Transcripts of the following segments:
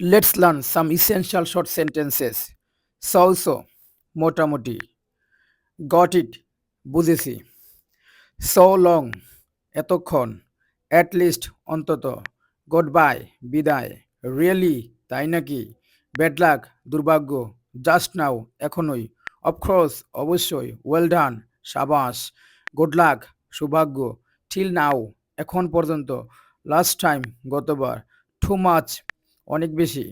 Learn some essential short sentences. So so, মোটামুটি got it বুঝেছি so long এতক্ষণ at least অন্তত good bye বিদায় রিয়েলি তাই নাকি ব্যাড লাক দুর্ভাগ্য জাস্ট নাও এখনই অফকোর্স অবশ্যই. ওয়েল ডান সাবাস গুড লাক সৌভাগ্য ঠিল নাও এখন পর্যন্ত লাস্ট টাইম গতবার টু মাচ অনেক বেশি।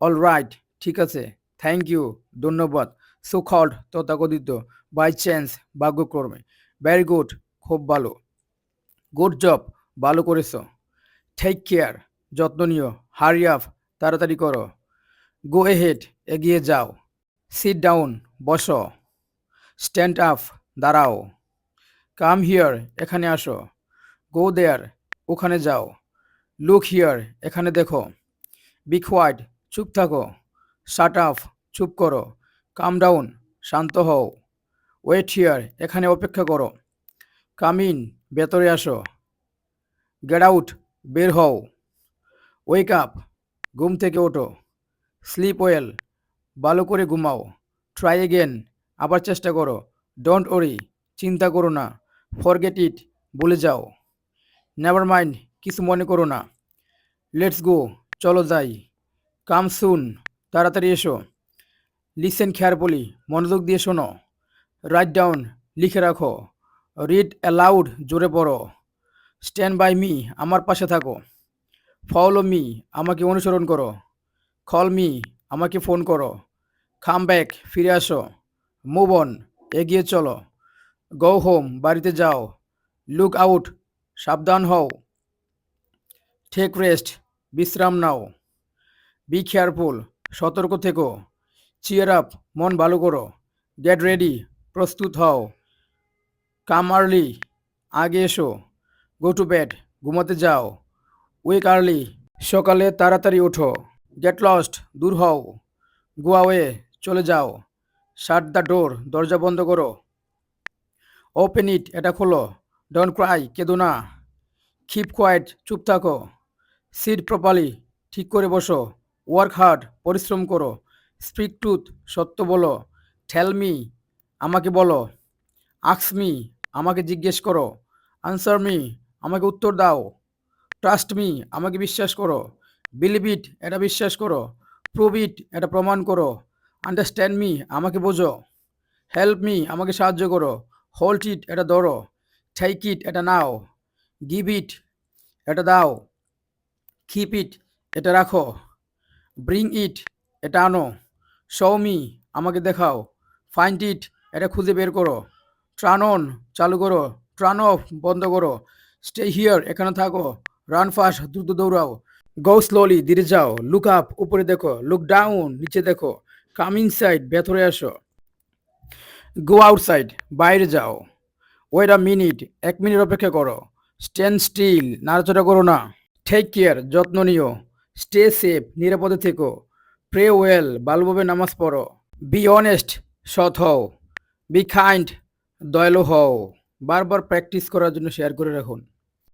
অল রাইট ঠিক আছে। থ্যাংক ইউ ধন্যবাদ। সুখল্ড তথাকথিত বাই চান্স ভাগ্যক্রমে। ভেরি গুড খুব ভালো। গুড জব ভালো করেছ। টেক কেয়ার যত্ন নিও। হারি আপ তাড়াতাড়ি করো। গো এহেড এগিয়ে যাও। সিট ডাউন বসো। স্ট্যান্ড আপ দাঁড়াও। কাম হিয়ার এখানে আসো। গো দেয়ার ওখানে যাও। লুক হিয়ার এখানে দেখো। বি হোয়াইট চুপ থাকো। শাট আপ চুপ করো। কাম ডাউন শান্ত হও। ওয়েট হিয়ার এখানে অপেক্ষা করো। কাম ইন ভেতরে আসো। গেট আউট বের হও। ওয়েক আপ ঘুম থেকে ওঠো। স্লিপ ওয়েল ভালো করে ঘুমাও। ট্রাই এগেন আবার চেষ্টা করো। ডোন্ট ওরি চিন্তা করো না। ফরগেট ইট ভুলে যাও। নেভার মাইন্ড কিছু মনে করো না। লেটস গো চলো যাই। কাম সুন, তাড়াতাড়ি এসো। লিসেন খেয়ারফুলি মনোযোগ দিয়ে শোনো। রাইট ডাউন, লিখে রাখো। রিড অ্যালাউড, জোরে পড়ো। স্ট্যান্ড বাই মি, আমার পাশে থাকো। ফলো মি, আমাকে অনুসরণ করো। কল মি, আমাকে ফোন করো। খাম ব্যাক, ফিরে আসো। মুভ অন, এগিয়ে চলো। গো হোম, বাড়িতে যাও। লুক আউট, সাবধান হও। টেক রেস্ট বিশ্রাম নাও। বি কেয়ারফুল সতর্ক থেকো। চিয়ার আপ মন ভালো করো। গেট রেডি প্রস্তুত হও। কাম আর্লি আগে এসো। গো টু বেড ঘুমাতে যাও। উইক আর্লি সকালে তাড়াতাড়ি ওঠো। গেট লস্ট দূর হও। গো আওয়ে চলে যাও। শাট দ্য ডোর দরজা বন্ধ করো। ওপেন ইট এটা খোলো। ডোন্ট ক্রাই কেঁদো না। কিপ কোয়াইট চুপ থাকো। সিট প্রপারলি ঠিক করে বসো। ওয়ার্ক হার্ড, পরিশ্রম করো। স্পিক টুথ, সত্য বলো। ঠেলমি আমাকে বলো। আক্স মি, আমাকে জিজ্ঞেস করো। আনসার মি, আমাকে উত্তর দাও। ট্রাস্ট মি, আমাকে বিশ্বাস করো। বিলিভ ইট, এটা বিশ্বাস করো। প্রুভ ইট, এটা প্রমাণ করো। আন্ডারস্ট্যান্ড মি, আমাকে বোঝো। হেল্প মি, আমাকে সাহায্য করো। হোল্ড ইট, এটা ধরো। টেক ইট, এটা নাও। গিভ ইট, এটা দাও। কিপ ইট এটা রাখো। ব্রিং ইট এটা আনো। শো মি আমাকে দেখাও। ফাইন্ড ইট এটা খুঁজে বের করো। ট্রান অন চালু করো। ট্রান অফ বন্ধ করো। স্টে হিয়ার এখানে থাকো। রান ফাস্ট দ্রুত দৌড়াও। গো স্লোলি ধীরে যাও। লুক আপ উপরে দেখো। লুক ডাউন নিচে দেখো। কাম ইনসাইড ভেতরে আসো। গো আউটসাইড বাইরে যাও। ওয়েট আ মিনিট এক মিনিট অপেক্ষা করো। স্ট্যান্ড স্টিল নাড়াচড়া করো না। টেক কেয়ার যত্ন নিও স্টে সেফ নিরাপদে থেকো প্রে ওয়েল ভালোভাবে নামাজ পড়ো বি অনেস্ট সৎ হও বি খাইন্ড দয়ালু হও, বারবার প্র্যাকটিস করার জন্য শেয়ার করে রাখুন।